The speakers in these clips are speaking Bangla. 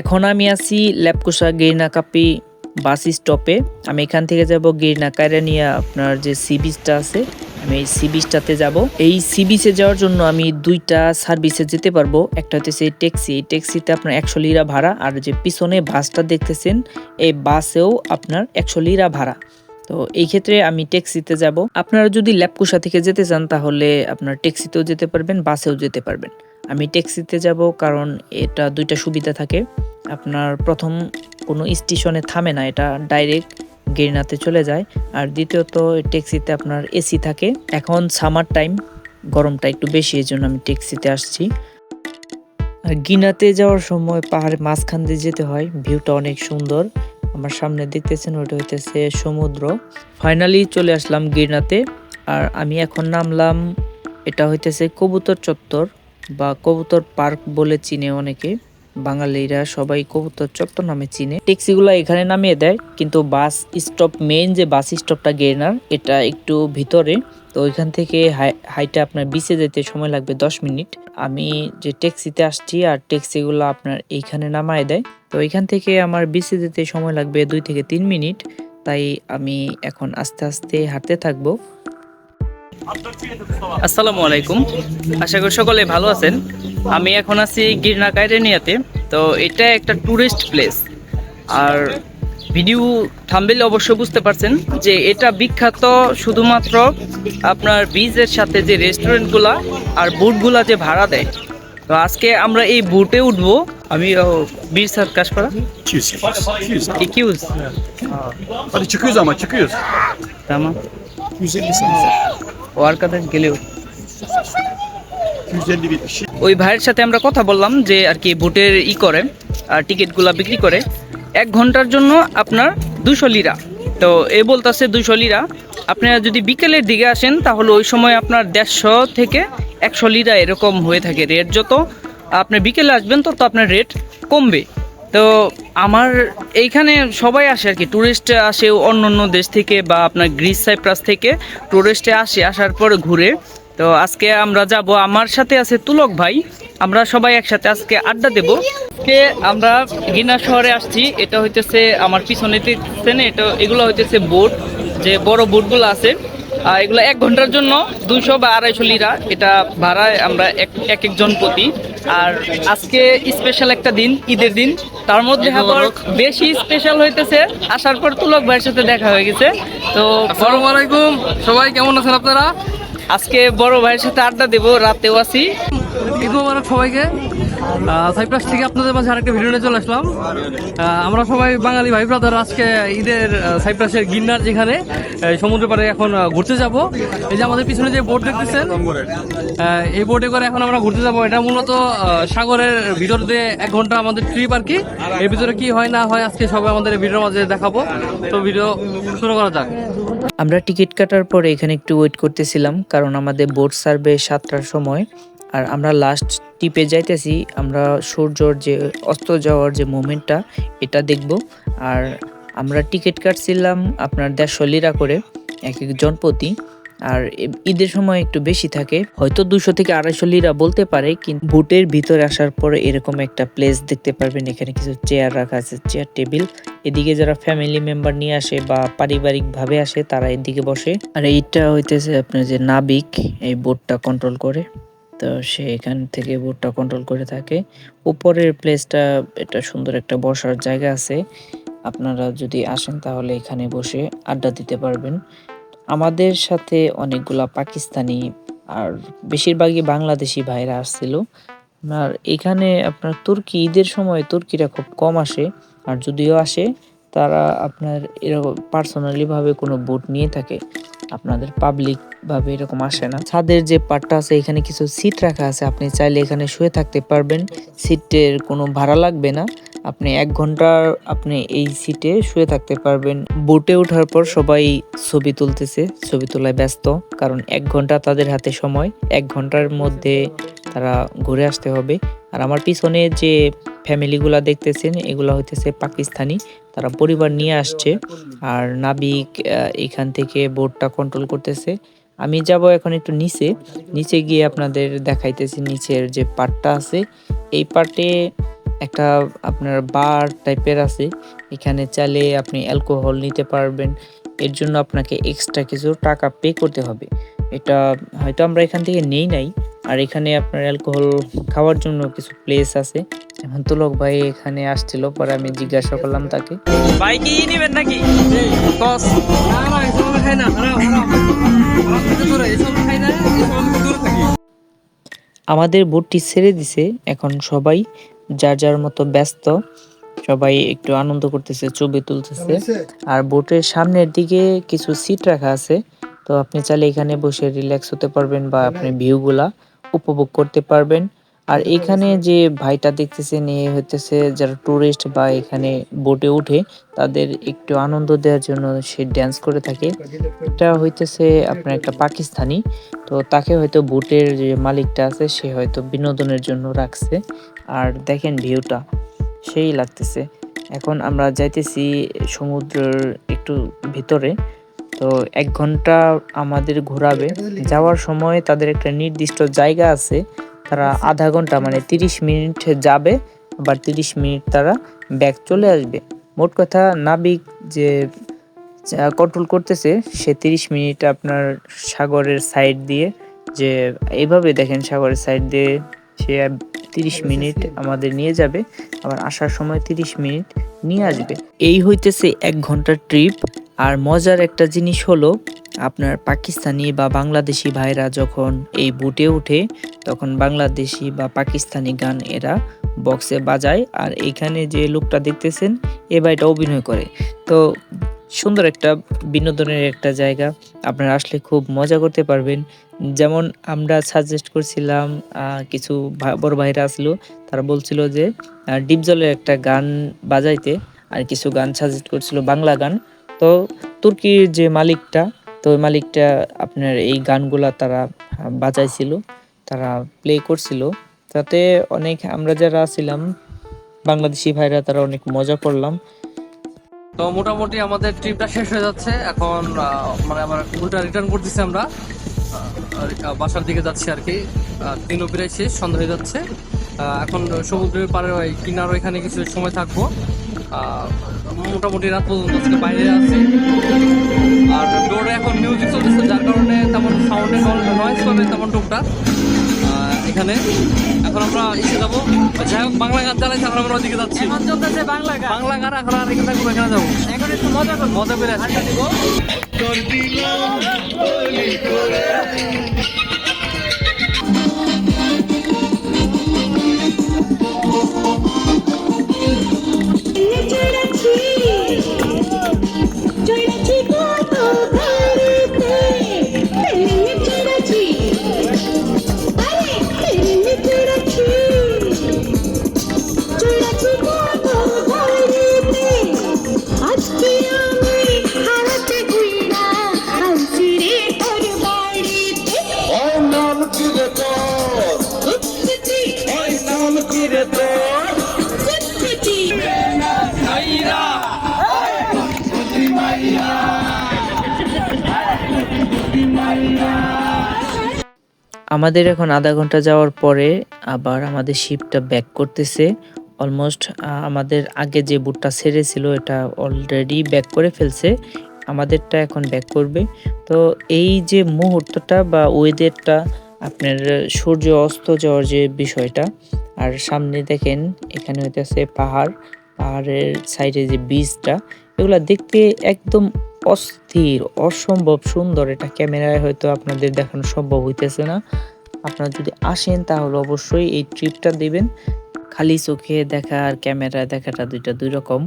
এখন আমি আছি ল্যাপকুসা গিরনাকাপি বাস স্টপে। আমি এখান থেকে যাব গিরনা কায়রানিয়া আপনার যে সি বিচটা আছে, আমি এই সি বিচটাতে যাব। এই সি বিচে যাওয়ার জন্য আমি দুইটা সার্ভিসে যেতে পারব। একটা হচ্ছে ট্যাক্সি। এই ট্যাক্সিতে আপনার একশো লিরা ভাড়া। আর যে পিছনে বাসটা দেখতেছেন, এই বাসেও আপনার একশো লিরা ভাড়া। তো এই ক্ষেত্রে আমি ট্যাক্সিতে যাব। আপনারা যদি ল্যাপকুসা থেকে যেতে চান, তাহলে আপনার ট্যাক্সিতেও যেতে পারবেন, বাসেও যেতে পারবেন। আমি ট্যাক্সিতে যাব কারণ এটা দুইটা সুবিধা থাকে। আপনার প্রথম, কোনো স্টেশনে থামে না, এটা ডাইরেক্ট গিরনাতে চলে যায়। আর দ্বিতীয়ত, ট্যাক্সিতে আপনার এসি থাকে। এখন সামার টাইম, গরমটা একটু বেশি, এই জন্য আমি ট্যাক্সিতে আসছি। গিনাতে যাওয়ার সময় পাহাড়ের মাঝখান দিয়ে যেতে হয়, ভিউটা অনেক সুন্দর। আমার সামনে দেখতেছেন ওটা হইতেছে সমুদ্র। ফাইনালি চলে আসলাম গিরনাতে, আর আমি এখন নামলাম, এটা হইতেছে কবুতর চত্বর, বা কবুতর পার্ক বলে চিনে অনেকে। বাঙালিরা সবাই কবুতর চত্বর নামে চিনে। ট্যাক্সিগুলো এখানে নামিয়ে দেয়, কিন্তু বাস স্টপ মেইন যে বাস স্টপটা গেরনার, এটা একটু ভিতরে। তো ওইখান থেকে হাই- হাইটে আপনার বিচে যেতে সময় লাগবে দশ মিনিট। আমি যে ট্যাক্সিতে আসছি, আর ট্যাক্সিগুলো আপনার এইখানে নামায় দেয়। তো এখান থেকে আমার বিচে যেতে সময় লাগবে দুই থেকে তিন মিনিট। তাই আমি এখন আস্তে আস্তে হাঁটতে থাকব। আসসালামু আলাইকুম। আশা করি সকলে ভালো আছেন। আমি এখন আছি গিরনা কাইরেনিয়াতে তো এটা একটা টুরিস্ট প্লেস। আর ভিডিও থাম্বেল অবশ্য বুঝতে পারছেন যে এটা বিখ্যাত শুধুমাত্র আপনার বিচের সাথে যে রেস্টুরেন্টগুলা আর বুটগুলা যে ভাড়া দেয়। তো আজকে আমরা এই বুটে উঠবো। আমি বীর স্যার কাজ করা. তামা। 150 ওয়ার কাছে গেলেও। 250 bir kişi. ওই ভাইয়ের সাথে আমরা কথা বললাম যে আর কি বুটের ই করে, আর টিকিটগুলা বিক্রি করে। এক ঘণ্টার জন্য আপনার দুশো লিরা। তো এ বলতেছে দুশো লিরা। আপনারা যদি বিকেলের দিকে আসেন, তাহলে ওই সময় আপনার দেড়শো থেকে একশো লিরা এরকম হয়ে থাকে রেট। যত আপনি বিকেলে আসবেন, তত আপনার রেট কমবে। তো আমার এইখানে সবাই আসে আর কি। ট্যুরিস্ট আসে অন্য অন্য দেশ থেকে বা আপনার গ্রিস সাইপ্রাস থেকে ট্যুরিস্টে আসে আসার পর ঘুরে। তো আজকে আমরা যাব, আমার সাথে আছে তুলক ভাই। আমরা সবাই একসাথে আজকে আড্ডা দেব। আজকে আমরা গিনা শহরে আসছি, এটা হইতেছে আমার পিছনে এটা, এগুলো হইতেছে বোট, যে বড় বোটগুলো আছে। এগুলো এক ঘণ্টার জন্য দুইশো বা আড়াইশো লিরা। এটা ভাড়ায় আমরা এক এক একজন প্রতি। আর আজকে স্পেশাল একটা দিন ঈদের দিন। তার মধ্যে আবার বেশি স্পেশাল হইতেছে। আসার পর তুলক ভাইয়ের সাথে দেখা হয়ে গেছে। তো আসসালামু আলাইকুম। সবাই কেমন আছেন আপনারা? আজকে বড় ভাইয়ের সাথে আড্ডা দেবো রাতেও আছি। ঈদ মোবারক সবাইকে। সাইপ্রাস থেকে আপনাদের মাঝে আরেকটা ভিডিও নিয়ে চলে আসলাম। আমরা সবাই বাঙালি ভাই ব্রাদার আজকে ঈদের সাইপ্রাসের গিন্নার যেখানে সমুদ্র পাড়ে এখন ঘুরতে যাব। এই যে আমাদের পিছনে যে বোট দেখতেছেন এই বোটে করে এখন আমরা ঘুরতে যাব। এটা মূলত সাগরের ভিতর দিয়ে এক ঘণ্টা আমাদের ট্রিপ আর কি। এর ভিতরে কি হয় না হয় আজকে সবাই আমাদের ভিডিওর মাঝে দেখাবো। তো ভিডিও শুরু করা যাক। আমরা টিকিট কাটার পরে এখানে একটু ওয়েট করতেছিলাম, কারণ আমাদের বোট সার্ভে সাতটার সময়। আর আমরা লাস্ট টিপে যাইতেছি, আমরা সূর্যর যে অস্ত যাওয়ার যে মোমেন্টটা, এটা দেখব। আর আমরা টিকিট কাটছিলাম আপনার দেড়শো লিরা করে, এক একজন প্রতি। আর ঈদের সময় একটু বেশি থাকে, হয়তো দুশো থেকে আড়াইশো লিরা বলতে পারে, কিন্তু বুটের ভিতরে আসার পরে এরকম একটা প্লেস দেখতে পারবেন। এখানে কিছু চেয়ার রাখা আছে চেয়ার টেবিল এদিকে যারা ফ্যামিলি মেম্বার নিয়ে আসে বা পারিবারিক ভাবে আসে, তারা এদিকে বসে। আর এইটা হইতেছে আপনার যে নাবিক, এই বোটটা কন্ট্রোল করে। তো সে এখান থেকে বোটটা কন্ট্রোল করে থাকে। উপরের প্লেসটা এটা সুন্দর একটা বসার জায়গা আছে। আপনারা যদি আসেন তাহলে এখানে বসে আড্ডা দিতে পারবেন। আমাদের সাথে অনেকগুলা পাকিস্তানি আর বেশিরভাগই বাংলাদেশি ভাইরা আসছিল। আর এখানে আপনার তুর্কি, ঈদের সময় তুর্কিরা খুব কম আসে। আর যদিও আসে, তারা আপনার এরকম পার্সোনালিভাবে কোনো বোট নিয়ে থাকে। আপনাদের পাবলিক ভাবে এরকম আসে না। ছাদের যে পার্টটা আছে, এখানে কিছু সিট রাখা আছে। আপনি চাইলে এখানে শুয়ে থাকতে পারবেন। সিটের কোনো ভাড়া লাগবে না। আপনি এক ঘণ্টার আপনি এই সিটে শুয়ে থাকতে পারবেন। বোটে ওঠার পর সবাই ছবি তুলতেছে। ছবি তোলায় ব্যস্ত। কারণ এক ঘণ্টা তাদের হাতে সময়। এক ঘণ্টার মধ্যে তারা ঘুরে আসতে হবে। আর আমার পিছনে যে ফ্যামিলিগুলা দেখতেছেন, এগুলা হইতেছে পাকিস্তানি। তারা পরিবার নিয়ে আসছে। আর নাবিক এখান থেকে বোটটা কন্ট্রোল করতেছে। আমি যাব এখন একটু নিচে। নিচে গিয়ে আপনাদের দেখাইতেছি নিচের যে পার্টটা আছে। এই পার্টে একটা আপনার বার টাইপের আছে। এখানে চাইলে আপনি অ্যালকোহল নিতে পারবেন। এর জন্য আপনাকে এক্সট্রা কিছু টাকা পে করতে হবে। এটা হয়তো আমরা এখান থেকে নেই নাই। আর এখানে আপনার অ্যালকোহল খাওয়ার জন্য কিছু প্লেস আছে। এখন তুলক ভাই এখানে আসছিল পরে আমি জিজ্ঞাসা করলাম তাকে। ভাই কি নেবেন নাকি? আমাদের বোটটি ছেড়ে দিছে এখন সবাই যার যার মতো ব্যস্ত সবাই একটু আনন্দ করতেছে ছবি তুলতেছে। আর বোটের সামনের দিকে কিছু সিট রাখা আছে তো আপনি চাইলে এখানে বসে রিল্যাক্স হতে পারবেন বা আপনি ভিউগুলা উপভোগ করতে পারবেন। আর এখানে যে ভাইটা দেখতেছেন এ হইতেছে যারা টুরিস্ট বা এখানে বোটে উঠে তাদের একটু আনন্দ দেওয়ার জন্য সে ড্যান্স করে থাকে। এটা হইতেছে আপনার একটা পাকিস্তানি তো তাকে হয়তো বোটের যে মালিকটা আছে সে হয়তো বিনোদনের জন্য রাখছে। আর দেখেন ভিউটা সেই লাগতেছে। এখন আমরা যাইতেছি সমুদ্রের একটু ভিতরে। তো এক ঘণ্টা আমাদের ঘোরাবে। যাওয়ার সময় তাদের একটা নির্দিষ্ট জায়গা আছে। তারা আধা ঘণ্টা মানে তিরিশ মিনিট যাবে, আবার তিরিশ মিনিট তারা ব্যাক চলে আসবে। মোট কথা নাবিক যে কন্ট্রোল করতেছে, সে তিরিশ মিনিট আপনার সাগরের সাইড দিয়ে যে এইভাবে দেখেন সাগরের সাইড দিয়ে সে তিরিশ মিনিট আমাদের নিয়ে যাবে, আবার আসার সময় তিরিশ মিনিট নিয়ে আসবে। এই হইতেছে এক ঘণ্টার ট্রিপ আর মজার একটা জিনিস হলো আপনার পাকিস্তানি বা বাংলাদেশি ভাইরা যখন এই বুটে উঠে তখন বাংলাদেশি বা পাকিস্তানি গান এরা বক্সে বাজায় আর এখানে যে লোকটা দেখতেছেন এ ভাইটা অভিনয় করে। তো সুন্দর একটা বিনোদনের একটা জায়গা আপনারা আসলে খুব মজা করতে পারবেন। যেমন আমরা সাজেস্ট করছিলাম কিছু বড় ভাইরা আসলো তারা বলছিল যে আহ, ডিপ জলের একটা গান বাজাইতে আর কিছু গান সাজেস্ট করছিল বাংলা গান। তো তুর্কির যে মালিকটা, তো ওই মালিকটা আপনার এই গানগুলা তারা বাজাইছিল, তারা প্লে করছিল। তাতে অনেক আমরা যারা ছিলাম, বাংলাদেশি ভাইরা তারা অনেক মজা করলাম। তো মোটামুটি আমাদের ট্রিপটা শেষ হয়ে যাচ্ছে। এখন মানে আবার উল্টা রিটার্ন করতেছি আমরা। বাসার দিকে যাচ্ছি আর কি। দিনও প্রায় শেষ, সন্ধ্যা হয়ে যাচ্ছে। এখন সমুদ্রের পাড়ে ওই কিনার ওইখানে কিছু সময় থাকব। মোটামুটি রাত পর্যন্ত আজকে বাইরে আছি। আর ডোরে এখন মিউজিক চলতেছে যার কারণে তেমন সাউন্ডে নয়েজ পাবে তেমন টুকটাক। এখানে। এখন আমরা এসে যাব। যাই হোক বাংলা গান চালাইছে এখন আমরা ওদিকে যাচ্ছি। বাংলা গান। বাংলা গান এখন আর এখানে এখানে যাব এখন একটু মজা করব। মজা করে আছি দিব। আমাদের এখন আধা ঘণ্টা যাওয়ার পরে আবার আমাদের শিপটা ব্যাক করতেছে। অলমোস্ট আমাদের আগে যে বুটটা ছেড়েছিল, এটা অলরেডি ব্যাক করে ফেলছে। আমাদেরটা এখন ব্যাক করবে। তো এই যে মুহূর্তটা বা ওয়েদারটা আপনার সূর্য অস্ত যাওয়ার যে বিষয়টা, আর সামনে দেখেন, এখানে হইতেছে পাহাড়। পাহাড়ের সাইডে যে বীজটা এগুলা দেখতে একদম অস্থির, অসম্ভব সুন্দর এটা ক্যামেরায় হয়তো আপনাদের দেখানো সম্ভব হইতেছে না। আপনারা যদি আসেন তাহলে অবশ্যই এই ট্রিপটা দিবেন। খালি চোখে দেখা আর ক্যামেরায় দেখাটা দুইটা দুই রকম।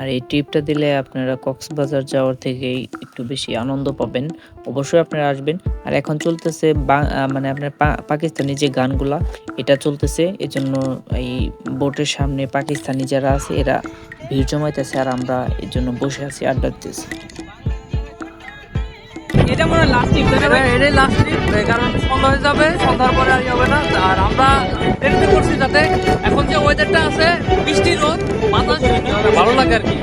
আর এই ট্রিপটা দিলে আপনারা কক্সবাজার যাওয়ার থেকেই একটু বেশি আনন্দ পাবেন। অবশ্যই আপনারা আসবেন। আর এখন চলতেছে মানে আপনার পাকিস্তানি যে গানগুলা, এটা চলতেছে। এজন্য এই বোটের সামনে পাকিস্তানি যারা আছে, এরা ভিড় জমাইতেছে আর আমরা এর জন্য বসে আছি আড্ডা দিতেছি। এটা মনে হয় লাস্ট টিপ তাই না ভাই? এটাই লাস্ট ট্রিপ কারণ সন্ধ্যা হয়ে যাবে সন্ধ্যার পরে আর হবে না। আর আমরা করছি যাতে এখন যে ওয়েদারটা আছে বৃষ্টি রোদ বাতাস ভালো লাগে আর কি।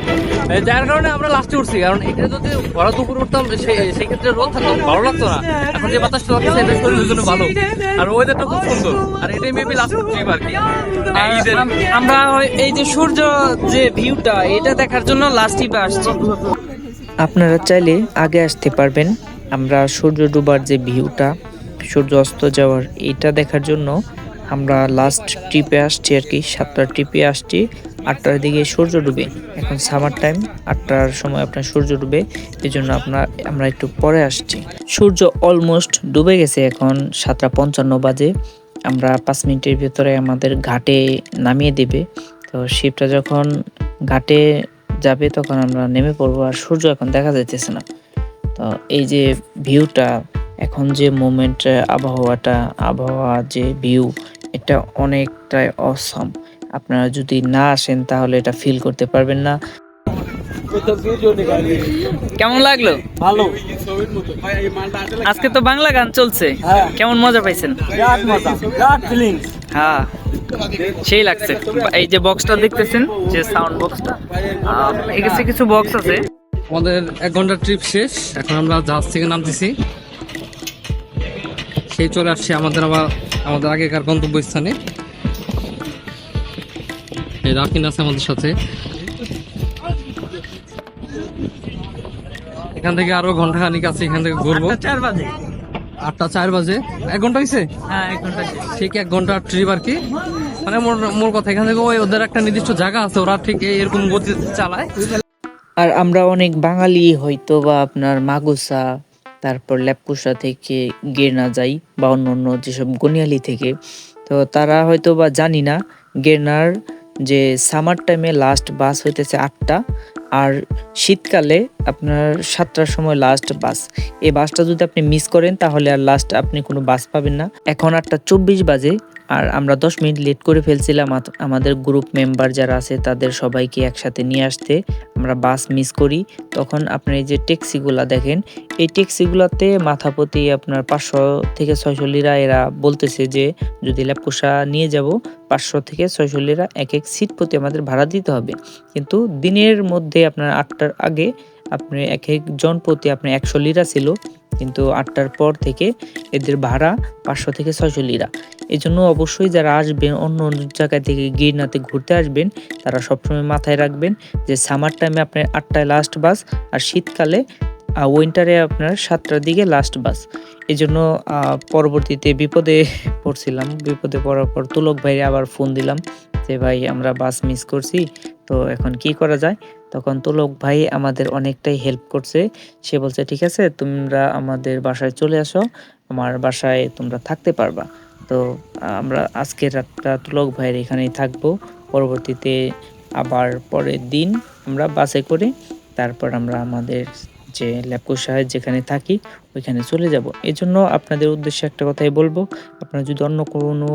যার কারণে আমরা লাস্টে উঠছি কারণ এখানে যদি ভরা দুপুর উঠতাম সেই সেই রোদ থাকতো ভালো লাগতো না। এখন যে বাতাসটা লাগছে এটা শরীরের জন্য ভালো। আর ওয়েদারটা খুব সুন্দর। আর এটাই মেবি লাস্ট ট্রিপ আর কি। আর আমরা এই যে সূর্য যে ভিউটা এটা দেখার জন্য লাস্ট টিপে আসছি। আপনারা চাইলে আগে আসতে পারবেন। আমরা সূর্য ডুবার যে ভিউটা, সূর্য অস্ত যাওয়ার এটা দেখার জন্য আমরা লাস্ট ট্রিপে আসছি আর কি, সাতটার ট্রিপে আসছি, আটটার দিকে সূর্য ডুবে। এখন সামার টাইম আটটার সময় আপনার সূর্য ডুবে এই জন্য আপনার আমরা একটু পরে আসছি। সূর্য অলমোস্ট ডুবে গেছে এখন সাতটা পঞ্চান্ন বাজে। আমরা পাঁচ মিনিটের ভিতরে আমাদের ঘাটে নামিয়ে দেবে। তো শিপটা যখন ঘাটে যাবে তখন আমরা নেমে পড়ব আর সূর্য এখন দেখা যাইতেছে না। তো এই যে ভিউটা এখন যে মোমেন্ট আবহাওয়াটা আবহাওয়া যে ভিউ এটা অনেকটাই অসম আপনারা যদি না আসেন তাহলে এটা ফিল করতে পারবেন না। কেমন লাগল? ভালো। আজকে তো বাংলা গান চলছে। কেমন মজা পাইছেন? হ্যাঁ সেই লাগছে। এই যে বক্সটা দেখতেছেন যে সাউন্ড বক্সটা এখানে কিছু বক্স আছে। আমাদের এক ঘণ্টার ট্রিপ শেষ। এখন আমরা জাহাজ থেকে নামতেছি। সেই চলে আসছে আমাদের আবার আমাদের আগেকার গন্তব্যস্থানে। রাকিন আছে আমাদের সাথে। এখান থেকে আরও ঘণ্টা খানিক আছে এখান থেকে ঘুরবো। চার বাজে। আটটা চার বাজে। এক ঘণ্টা হয়েছে হ্যাঁ এক ঘণ্টা ঠিক এক ঘণ্টার ট্রিপ আর কি। মানে মোর মোর কথা এখান থেকে ওই ওদের একটা নির্দিষ্ট জায়গা আছে ওরা ঠিক এরকম গতি চালায়। আর আমরা অনেক বাঙালি হয়তো বা আপনার মাগুসা, তারপর ল্যাপকুসা থেকে গেরনা যাই বা অন্য অন্য যেসব গনিয়ালি থেকে। তো তারা হয়তো বা জানি না গেরনার যে সামার টাইমে লাস্ট বাস হইতেছে আটটা। আর শীতকালে আপনার সাতটার সময় লাস্ট বাস এই বাসটা যদি আপনি মিস করেন, তাহলে আর লাস্ট আপনি কোনো বাস পাবেন না। এখন আটটা চব্বিশ বাজে, আর আমরা দশ মিনিট লেট করে ফেলছিলাম আমাদের গ্রুপ মেম্বার যারা আছে, তাদের সবাইকে একসাথে নিয়ে আসতে। আমরা বাস মিস করি। তখন আপনার এই যে ট্যাক্সিগুলা দেখেন, এই ট্যাক্সিগুলোতে মাথা প্রতি আপনার পাঁচশো থেকে ছয়শো লিরা এরা বলতেছে যে, যদি ল্যাপকুসা নিয়ে যাব, পাঁচশো থেকে ছয়শো লিরা এক এক সিট প্রতি আমাদের ভাড়া দিতে হবে। কিন্তু দিনের মধ্যে আপনার আটটার আগে আপনি এক এক জন প্রতি আপনার একশো লিরা ছিল, কিন্তু আটটার পর থেকে এদের ভাড়া পাঁচশো থেকে ছয়শো লিরা। এই জন্য অবশ্যই যারা আসবেন, অন্য অন্য জায়গা থেকে গিরনাতে ঘুরতে আসবেন, তারা সবসময় মাথায় রাখবেন যে সামার টাইমে আপনার আটটায় লাস্ট বাস আর শীতকালে উইন্টারে আপনার সাতটার দিকে লাস্ট বাস এই জন্য পরবর্তীতে বিপদে পড়ছিলাম। বিপদে পড়ার পর তুলক ভাই আবার ফোন দিলাম যে, ভাই, আমরা বাস মিস করছি, তো এখন কি করা যায়? তখন তুলক ভাই আমাদের অনেকটাই হেল্প করছে। সে বলছে, ঠিক আছে, তোমরা আমাদের বাসায় চলে আসো, আমার বাসায় তোমরা থাকতে পারবা। তো আমরা আজকের রাতটা তুলক ভাইয়ের এখানেই থাকব। পরবর্তীতে আবার পরের দিন আমরা বাসে করে তারপর আমরা আমাদের যে ল্যাপকো সাহেব যেখানে থাকি, ওইখানে চলে যাব। এই জন্য আপনাদের উদ্দেশ্যে একটা কথাই বলব, আপনারা যদি অন্য কোনো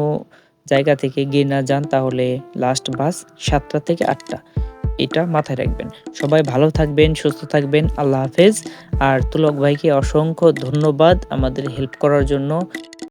জায়গা থেকে গিয়ে না যান, তাহলে লাস্ট বাস সাতটা থেকে আটটা। এটা মাথায় রাখবেন। সবাই ভালো থাকবেন, সুস্থ থাকবেন। আল্লাহ হাফেজ। আর তুলক ভাইকে অসংখ্য ধন্যবাদ আমাদের হেল্প করার জন্য।